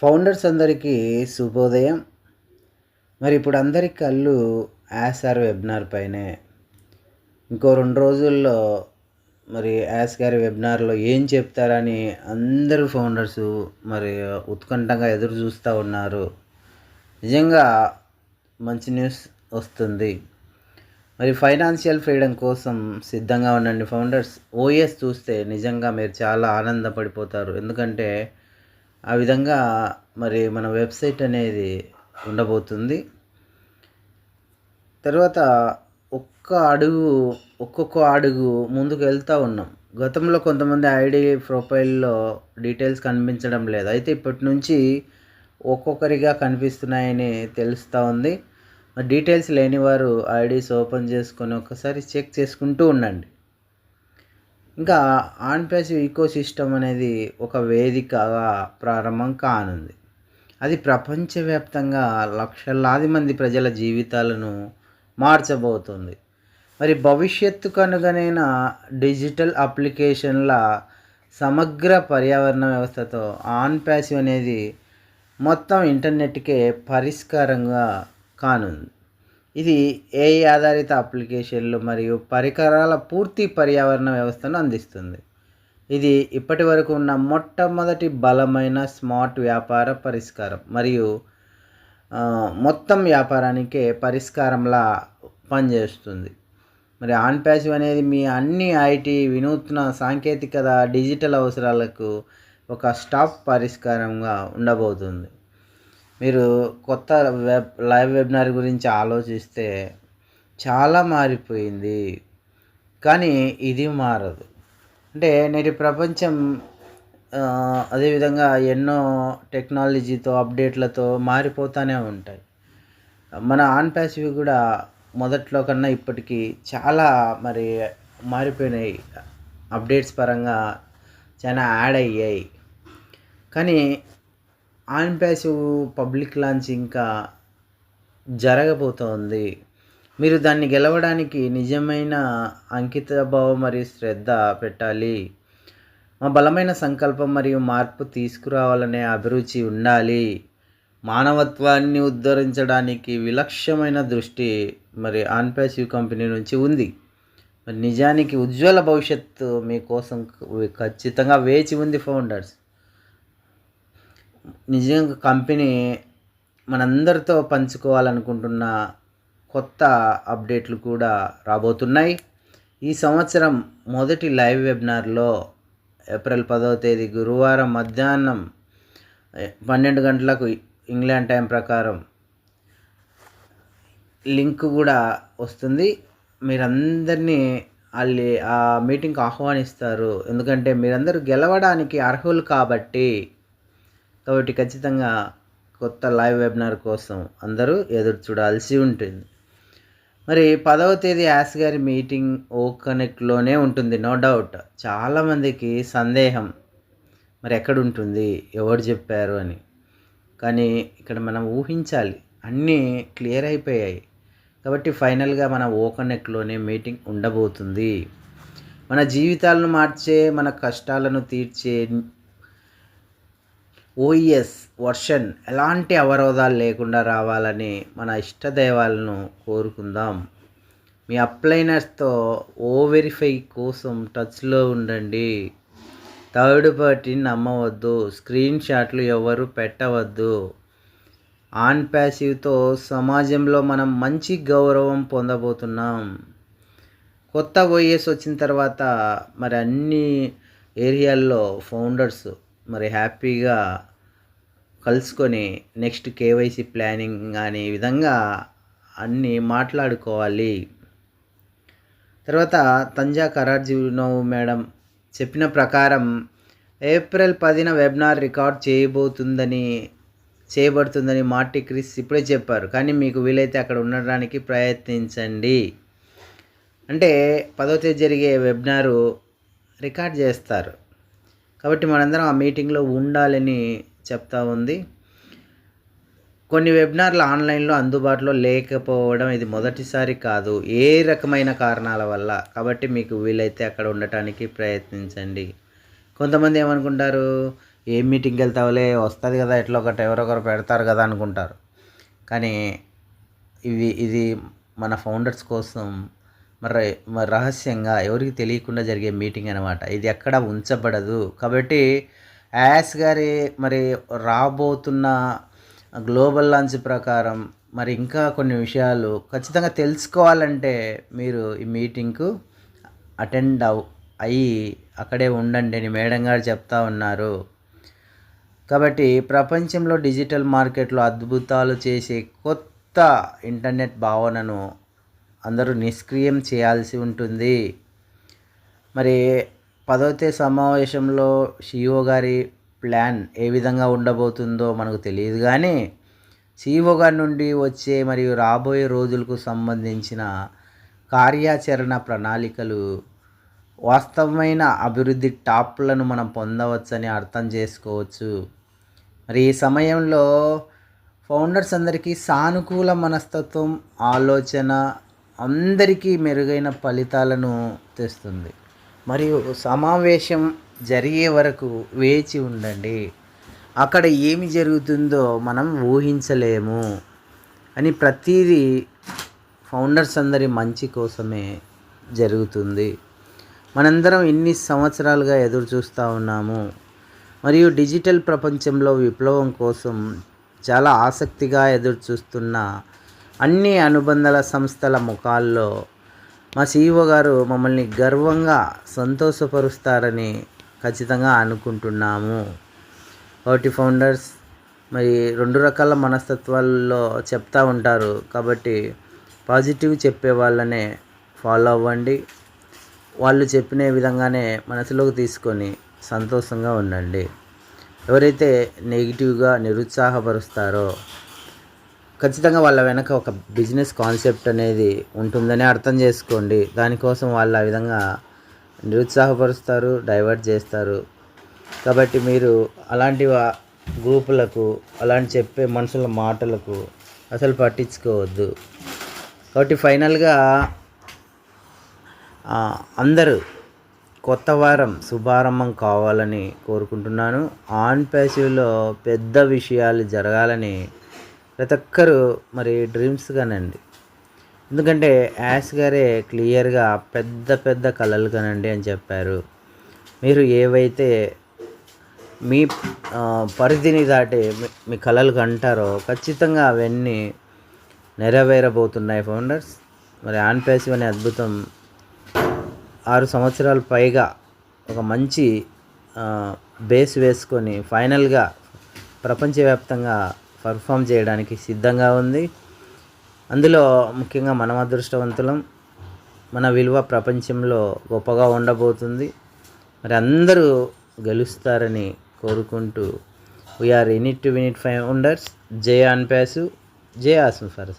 Founders అందరికీ శుభోదయం. మరి ఇప్పుడు అందరి కళ్ళు యాస్ఆర్ వెబినార్ పైనే. ఇంకో రెండు రోజుల్లో మరి యాస్ గారి వెబినార్లో ఏం చెప్తారని అందరూ ఫౌండర్స్ మరి ఉత్కంఠంగా ఎదురు చూస్తూ ఉన్నారు. నిజంగా మంచి న్యూస్ వస్తుంది. మరి ఫైనాన్షియల్ ఫ్రీడమ్ కోసం సిద్ధంగా ఉండండి ఫౌండర్స్. ఓఎస్ చూస్తే నిజంగా మీరు చాలా ఆనందపడిపోతారు. ఎందుకంటే ఆ విధంగా మరి మన వెబ్సైట్ అనేది ఉండబోతుంది. తర్వాత ఒక్క అడుగు ఒక్కొక్క అడుగు ముందుకు వెళ్తూ ఉన్నాం. గతంలో కొంతమంది ఐడి ప్రొఫైల్లో డీటెయిల్స్ కనిపించడం లేదు. అయితే ఇప్పటి నుంచి ఒక్కొక్కరిగా కనిపిస్తున్నాయని తెలుస్తూ ఉంది. డీటెయిల్స్ లేని వారు ఐడీస్ ఓపెన్ చేసుకొని ఒకసారి చెక్ చేసుకుంటూ ఉండండి. ఇంకా ఆన్ ప్యాసివ్ ఈకో సిస్టమ్ అనేది ఒక వేదికగా ప్రారంభం కానుంది. అది ప్రపంచవ్యాప్తంగా లక్షలాది మంది ప్రజల జీవితాలను మార్చబోతుంది. మరి భవిష్యత్తు కనుగనైన డిజిటల్ అప్లికేషన్ల సమగ్ర పర్యావరణ వ్యవస్థతో ఆన్ ప్యాసివ్ అనేది మొత్తం ఇంటర్నెట్కే పరిష్కారంగా కానుంది. ఇది ఏఐ ఆధారిత అప్లికేషన్లు మరియు పరికరాల పూర్తి పర్యావరణ వ్యవస్థను అందిస్తుంది. ఇది ఇప్పటి వరకు ఉన్న మొట్టమొదటి బలమైన స్మార్ట్ వ్యాపార పరిష్కారం మరియు మొత్తం వ్యాపారానికే పరిష్కారంలా పనిచేస్తుంది. మరి ఆన్ ప్యాసివ్ అనేది మీ అన్ని ఐటీ వినూత్న సాంకేతికత డిజిటల్ అవసరాలకు ఒక స్టాప్ పరిష్కారంగా ఉండబోతుంది. మీరు కొత్త వెబ్ లైవ్ వెబినార్ గురించి ఆలోచిస్తే చాలా మారిపోయింది. కానీ ఇది మారదు. అంటే నేటి ప్రపంచం అదేవిధంగా ఎన్నో టెక్నాలజీతో అప్డేట్లతో మారిపోతూనే ఉంటాయి. మన ఆన్ ప్యాసివ్ కూడా మొదట్లో కన్నా ఇప్పటికీ చాలా మరి మారిపోయినాయి. అప్డేట్స్ పరంగా చాలా యాడ్ అయ్యాయి. కానీ ఆన్ ప్యాసివ్ పబ్లిక్ లాంచ్ ఇంకా జరగబోతోంది. మీరు దాన్ని గెలవడానికి నిజమైన అంకిత భావం మరియు శ్రద్ధ పెట్టాలి. మా బలమైన సంకల్పం మరియు మార్పు తీసుకురావాలనే అభిరుచి ఉండాలి. మానవత్వాన్ని ఉద్ధరించడానికి విలక్ష్యమైన దృష్టి మరి ఆన్ప్యాసివ్ కంపెనీ నుంచి ఉంది. మరి నిజానికి ఉజ్వల భవిష్యత్తు మీకోసం ఖచ్చితంగా వేచి ఉంది ఫౌండర్స్. నిజంగా కంపెనీ మనందరితో పంచుకోవాలనుకుంటున్న కొత్త అప్డేట్లు కూడా రాబోతున్నాయి. ఈ సంవత్సరం మొదటి లైవ్ వెబినార్లో ఏప్రిల్ పదవ తేదీ గురువారం మధ్యాహ్నం పన్నెండు గంటలకు ఇంగ్లాండ్ టైం ప్రకారం లింక్ కూడా వస్తుంది. మీరందరినీ వాళ్ళు ఆ మీటింగ్కి ఆహ్వానిస్తారు. ఎందుకంటే మీరందరూ గెలవడానికి అర్హులు కాబట్టి కాబట్టి ఖచ్చితంగా కొత్త లైవ్ వెబినార్ కోసం అందరూ ఎదురు చూడాల్సి ఉంటుంది. మరి పదవ తేదీ యాస్ గారి మీటింగ్ ఓ కనెక్ట్లోనే ఉంటుంది నో డౌట్. చాలామందికి సందేహం మరి ఎక్కడ ఉంటుంది ఎవరు చెప్పారు అని. కానీ ఇక్కడ మనం ఊహించాలి అన్నీ క్లియర్ అయిపోయాయి. కాబట్టి ఫైనల్గా మన ఓ కనెక్ట్లోనే మీటింగ్ ఉండబోతుంది. మన జీవితాలను మార్చే మన కష్టాలను తీర్చే ఓఈఎస్ వర్షన్ ఎలాంటి అవరోధాలు లేకుండా రావాలని మన ఇష్టదైవాలను కోరుకుందాం. మీ అప్లైనర్స్తో ఓ వెరిఫై కోసం టచ్లో ఉండండి. థర్డ్ పార్టీని నమ్మవద్దు. స్క్రీన్ షాట్లు ఎవరు పెట్టవద్దు. ఆన్ ప్యాసివ్తో సమాజంలో మనం మంచి గౌరవం పొందబోతున్నాం. కొత్త ఓఎస్ వచ్చిన తర్వాత మరి అన్ని ఏరియాల్లో ఫౌండర్స్ మరి హ్యాపీగా కలుసుకొని నెక్స్ట్ కేవైసీ ప్లానింగ్ అనే విధంగా అన్నీ మాట్లాడుకోవాలి. తర్వాత తంజా కరార్జీనోవ్ మేడం చెప్పిన ప్రకారం ఏప్రిల్ పదిన వెబినార్ రికార్డ్ చేయబోతుందని చేయబడుతుందని మార్టీ క్రిస్ ఇప్పుడే చెప్పారు. కానీ మీకు వీలైతే అక్కడ ఉండడానికి ప్రయత్నించండి. అంటే పదో తేదీ జరిగే వెబినారు రికార్డ్ చేస్తారు. కాబట్టి మనందరం ఆ మీటింగ్లో ఉండాలని చెప్తా ఉంది. కొన్ని వెబినార్లు ఆన్లైన్లో అందుబాటులో లేకపోవడం ఇది మొదటిసారి కాదు. ఏ రకమైన కారణాల వల్ల? కాబట్టి మీకు వీలైతే అక్కడ ఉండటానికి ప్రయత్నించండి. కొంతమంది ఏమనుకుంటారు? ఏ మీటింగ్కి వెళ్తావులే? వస్తుంది కదా ఎట్లా ఒకటి ఎవరొకరు పెడతారు కదా అనుకుంటారు. కానీ ఇవి ఇది మన ఫౌండర్స్ కోసం మరి మరి రహస్యంగా ఎవరికి తెలియకుండా జరిగే మీటింగ్ అనమాట ఇది ఎక్కడ ఉంచబడదు. కాబట్టి యాస్ గారి మరి రాబోతున్న గ్లోబల్ లాంచ్ ప్రకారం మరి ఇంకా కొన్ని విషయాలు ఖచ్చితంగా తెలుసుకోవాలంటే మీరు ఈ మీటింగ్కు అటెండ్ అవ్ అయ్యి అక్కడే ఉండండి అని మేడం గారు చెప్తా ఉన్నారు. కాబట్టి ప్రపంచంలో డిజిటల్ మార్కెట్లో అద్భుతాలు చేసే కొత్త ఇంటర్నెట్ భావనను అందరూ నిష్క్రియం చేయాల్సి ఉంటుంది. మరి పదవతే సమావేశంలో సిఇఓ గారి ప్లాన్ ఏ విధంగా ఉండబోతుందో మనకు తెలియదు కానీ సిఇఓ గారి నుండి వచ్చే మరియు రాబోయే రోజులకు సంబంధించిన కార్యాచరణ ప్రణాళికలు వాస్తవమైన అభివృద్ధి టాప్లను మనం పొందవచ్చని అర్థం చేసుకోవచ్చు. మరి ఈ సమయంలో ఫౌండర్స్ అందరికీ సానుకూల మనస్తత్వం ఆలోచన అందరికీ మెరుగైన ఫలితాలను తెస్తుంది. మరియు సమావేశం జరిగే వరకు వేచి ఉండండి. అక్కడ ఏమి జరుగుతుందో మనం ఊహించలేము అని ప్రతిదీ ఫౌండర్స్ అందరి మంచి కోసమే జరుగుతుంది. మనందరం ఇన్ని సంవత్సరాలుగా ఎదురు చూస్తూ ఉన్నాము. మరియు డిజిటల్ ప్రపంచంలో విప్లవం కోసం చాలా ఆసక్తిగా ఎదురు చూస్తున్న అన్ని అనుబంధాల సంస్థల ముఖాల్లో మా సీఈఓ గారు మమ్మల్ని గర్వంగా సంతోషపరుస్తారని ఖచ్చితంగా అనుకుంటున్నాము. ఒకటి ఫౌండర్స్ మరి రెండు రకాల మనస్తత్వాల్లో చెప్తా ఉంటారు. కాబట్టి పాజిటివ్ చెప్పే వాళ్ళనే ఫాలో అవ్వండి. వాళ్ళు చెప్పిన విధంగానే మనసులోకి తీసుకొని సంతోషంగా ఉండండి. ఎవరైతే నెగిటివ్గా నిరుత్సాహపరుస్తారో ఖచ్చితంగా వాళ్ళ వెనక ఒక బిజినెస్ కాన్సెప్ట్ అనేది ఉంటుందని అర్థం చేసుకోండి. దానికోసం వాళ్ళు ఆ విధంగా నిరుత్సాహపరుస్తారు డైవర్ట్ చేస్తారు. కాబట్టి మీరు అలాంటి గ్రూపులకు అలాంటి చెప్పే మనుషుల మాటలకు అసలు పట్టించుకోవద్దు. కాబట్టి ఫైనల్గా అందరూ కొత్త వారం శుభారంభం కావాలని కోరుకుంటున్నాను. ఆన్ ప్యాసివ్లో పెద్ద విషయాలు జరగాలని ప్రతి ఒక్కరు మరి డ్రీమ్స్ కానండి. ఎందుకంటే యాష్ గారే క్లియర్గా పెద్ద పెద్ద కళలు కనండి అని చెప్పారు. మీరు ఏవైతే మీ పరిధిని దాటి మీ కళలు కంటారో ఖచ్చితంగా అవన్నీ నెరవేరబోతున్నాయి ఫౌండర్స్. మరి ఆన్ ప్యాసివ్ అనే అద్భుతం ఆరు సంవత్సరాల పైగా ఒక మంచి బేస్ వేసుకొని ఫైనల్గా ప్రపంచవ్యాప్తంగా పర్ఫామ్ చేయడానికి సిద్ధంగా ఉంది. అందులో ముఖ్యంగా మనం అదృష్టవంతులం మన విలువ ప్రపంచంలో గొప్పగా ఉండబోతుంది. మరి అందరూ గెలుస్తారని కోరుకుంటూ we are in it to win it founders జే అన్పాసు జే ఆసం సార్.